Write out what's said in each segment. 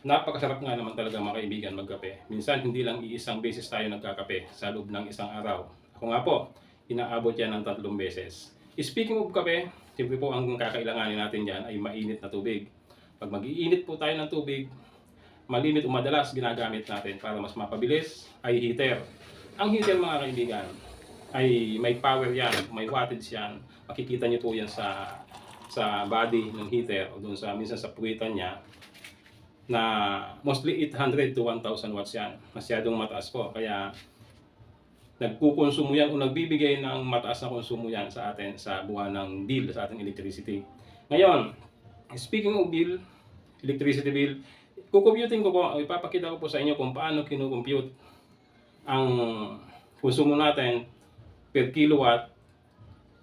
Napakasarap nga naman talaga mga kaibigan magkape. Minsan hindi lang iisang beses tayo nagkakape sa loob ng isang araw. Ako nga po, inaabot yan ng tatlong beses. Speaking of kape, siyempre po ang kakailanganin natin dyan ay mainit na tubig. Pag mag-iinit po tayo ng tubig, malimit o madalas ginagamit natin para mas mapabilis ay heater. Ang heater mga kaibigan ay may power yan, may wattage yan. Makikita niyo po yan sa sa body ng heater o doon sa minsan sa puwitan niya na mostly 800 to 1,000 watts yan. Masyadong mataas po. Kaya nagkukonsumo yan o nagbibigay ng mataas na konsumo yan sa atin sa buwan ng bill sa ating electricity. Ngayon, speaking of bill, electricity bill, kukomputing ko po, ipapakita ko po sa inyo kung paano kinukompute ang konsumo natin per kilowatt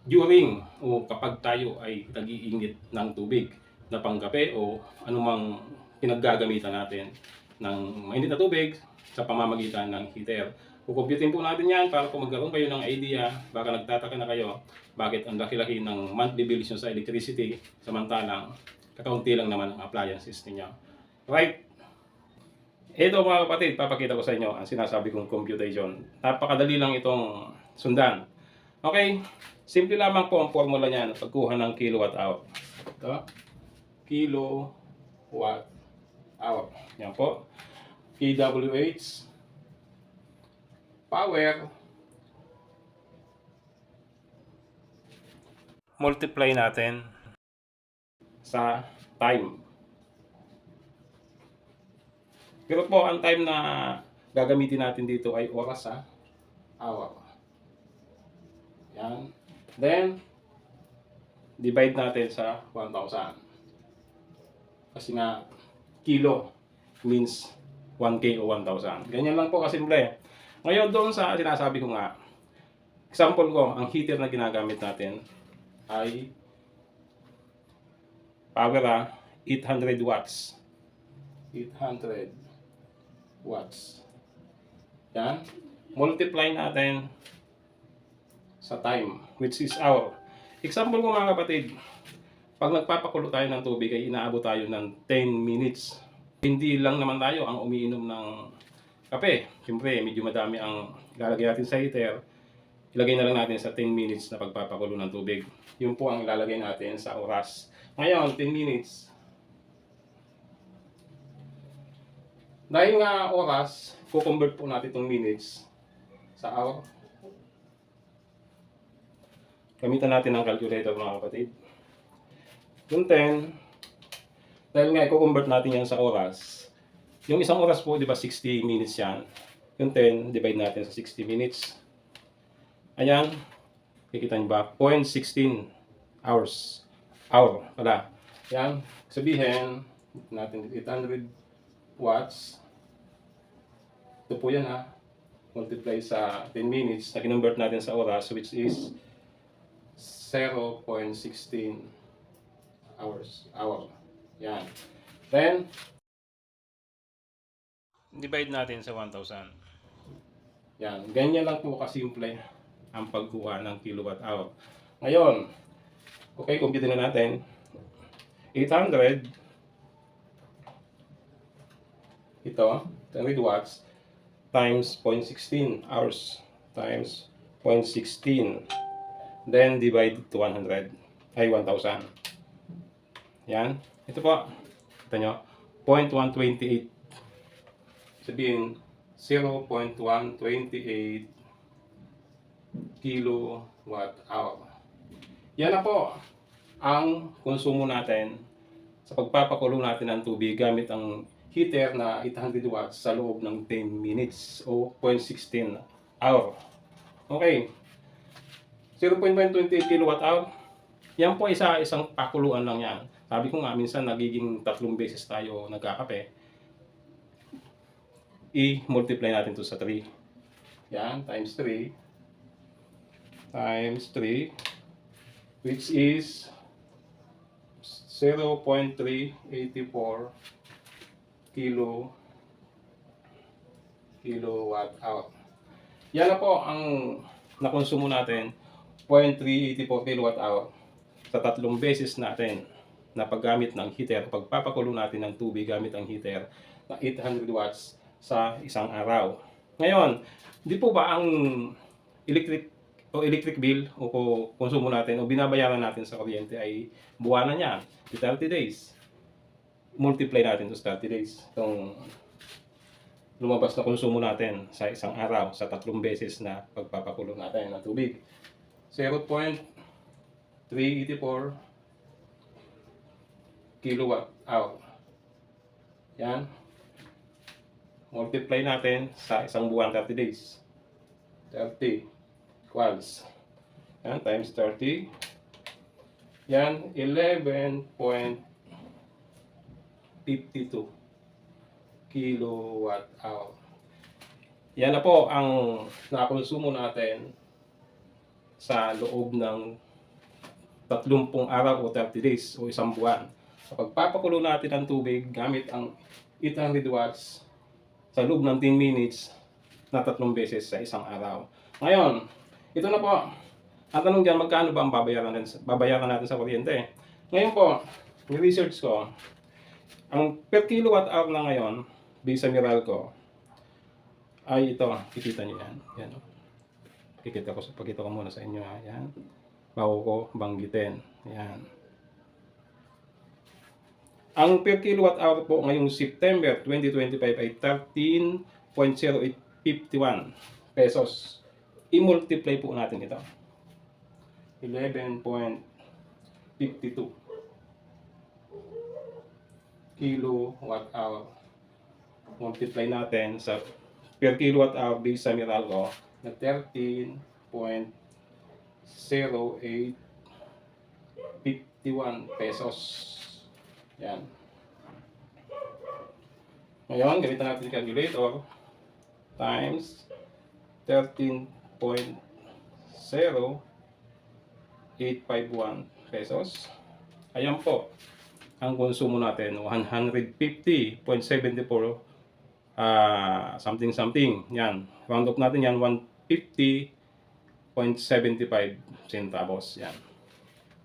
during o kapag tayo ay nag-iinit ng tubig na pangkape o anumang pinaggagamitan natin ng mainit na tubig sa pamamagitan ng heater. Kukumputin po natin yan para kung magkaroon kayo ng idea, baka nagtataka na kayo bakit ang laki-laki ng monthly bills sa electricity samantalang kakaunti lang naman ang appliances ninyo. Right? Ito mga kapatid, papakita ko sa inyo ang sinasabi kong computation. Napakadali lang itong sundan. Okay, simple lamang po ang formula niyan, pagkuha ng kilowatt hour. Ito, kilowatt hour. Yan po. kWh power multiply natin sa time. Pero po, ang time na gagamitin natin dito ay oras ha. Hour. Yan. Then, divide natin sa 1,000. Kasi nga, kilo means 1K o 1,000. Ganyan lang po kasimple. Ngayon doon sa sinasabi ko nga, example ko, ang heater na ginagamit natin ay power ah, 800 watts. 800 watts. Yan. Multiply natin sa time, which is hour. Example ko mga kapatid, pag nagpapakulo tayo ng tubig ay inaabot tayo ng 10 minutes. Hindi lang naman tayo ang umiinom ng kape. Siyempre, medyo madami ang ilalagay natin sa heater. Ilagay na lang natin sa 10 minutes na pagpapakulo ng tubig. Yun po ang ilalagay natin sa oras. Ngayon, 10 minutes. Dahil nga oras, kukonvert po natin itong minutes sa hour. Gamitan natin ang calculator mga kapatid. Yung 10, dahil nga i-convert natin yan sa oras, yung isang oras po, di ba, 60 minutes yan. Yung 10, divide natin sa 60 minutes. Ayan, kikita nyo ba? 0.16 hours. Hour pala. Yan, sabihin natin 800 watts. Ito po yan ha. Multiply sa 10 minutes na kinonvert natin sa oras which is 0.16 hours. Hour. Yan. Then, divide natin sa 1,000. Yan. Ganyan lang po kasimple ang pagkuha ng kilowatt hour. Ngayon, okay, compute na natin. 800 ito, 100 watts times 0.16 hours times 0.16 then divide to 100 ay 1,000 yan ito po ito nyo 0.128 sabihin 0.128 kilowatt hour yan na po ang konsumo natin sa pagpapakulo natin ng tubig gamit ang heater na 800 watts sa loob ng 10 minutes o 0.16 hour. Okay. 0.128 kilowatt hour. Yan po isa isang pakuluan lang yan. Sabi ko nga minsan nagiging tatlong beses tayo nagkakape. I-multiply natin to sa 3. Yan, times 3. Times 3 which is 0.384 kilo kilowatt hour. Yan na po ang nakonsumo natin 0.384 kilowatt hour sa tatlong beses natin na paggamit ng heater, pagpapakulo natin ng tubig gamit ang heater na 800 watts sa isang araw. Ngayon, di po ba ang electric o electric bill o ko- konsumo natin o binabayaran natin sa kuryente ay buwanan yan, 30 days. Multiply natin to sa 30 days. Itong lumabas na konsumo natin sa isang araw sa tatlong beses na pagpapakulo natin ng tubig. 0.384 kilowatt hour. Yan. Multiply natin sa isang buwan 30 days. 30 equals. Yan, times 30. Yan, 11.52 kilowatt hour. Yan na po ang nakonsumo natin sa loob ng 30 araw o 30 days o isang buwan. Kapag papakulo natin ang tubig gamit ang 800 watts sa loob ng 10 minutes na tatlong beses sa isang araw. Ngayon, ito na po. Ang tanong dyan, magkano ba ang babayaran natin, babayaran natin sa kuryente? Ngayon po, yung research ko, ang per kilowatt hour na ngayon, based sa Meralco, ay ito, kikita nyo yan. Yan. oh. Kikita ko, pakita ko muna sa inyo. Ha? Yan. Bago ko banggitin. Yan. Ang per kilowatt hour po ngayong September 2025 ay 13.0851 pesos. I-multiply po natin ito. 11.52 kilowatt hour. Multiply natin sa per kilowatt hour based sa Meralco na 13.0851 pesos. Yan. Ngayon, ganito natin yung calculator times 13.0851 pesos. Ayan po, ang konsumo natin, 150.74 ah something something. Yan, round up natin yan, 150.75 centavos. Yan.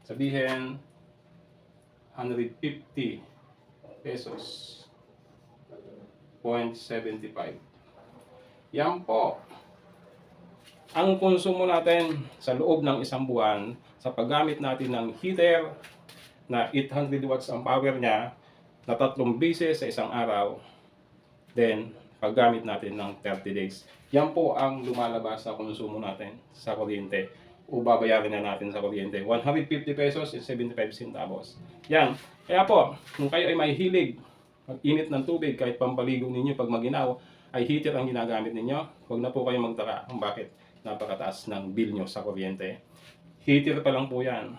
Sabihin, 150 pesos. 0.75. Yan po. Ang konsumo natin sa loob ng isang buwan sa paggamit natin ng heater na 800 watts ang power niya na tatlong beses sa isang araw. Then, paggamit natin ng 30 days. Yan po ang lumalabas sa konsumo natin sa kuryente o babayaran na natin sa kuryente. 150 pesos and 75 centavos. Yan. Kaya po, kung kayo ay may hilig mag-init ng tubig kahit pampaligo ninyo pag maginaw, ay heater ang ginagamit ninyo, huwag na po kayo magtaka kung bakit napakataas ng bill nyo sa kuryente. Heater pa lang po yan.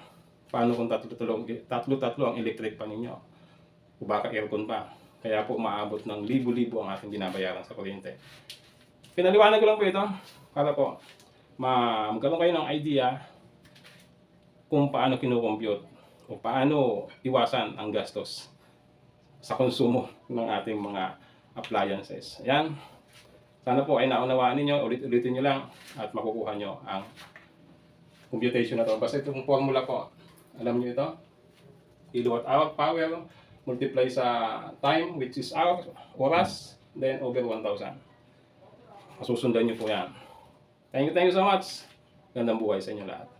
Paano kung tatlo-tatlo ang electric pa ninyo? O baka aircon pa. Kaya po maabot ng libo-libo ang ating binabayaran sa kuryente. Pinaliwanag ko lang po ito para po ma magkaroon kayo ng idea kung paano kinukompute o paano iwasan ang gastos sa konsumo ng ating mga appliances. Ayan. Sana po ay naunawaan ninyo, ulit-ulitin nyo lang at makukuha nyo ang computation na to. Basta itong formula po, alam nyo ito? Kilowatt hour power multiply sa time which is hour, oras, then over 1,000. Masusundan nyo po yan. Thank you, thank you so much. Gandang buhay sa inyo lahat.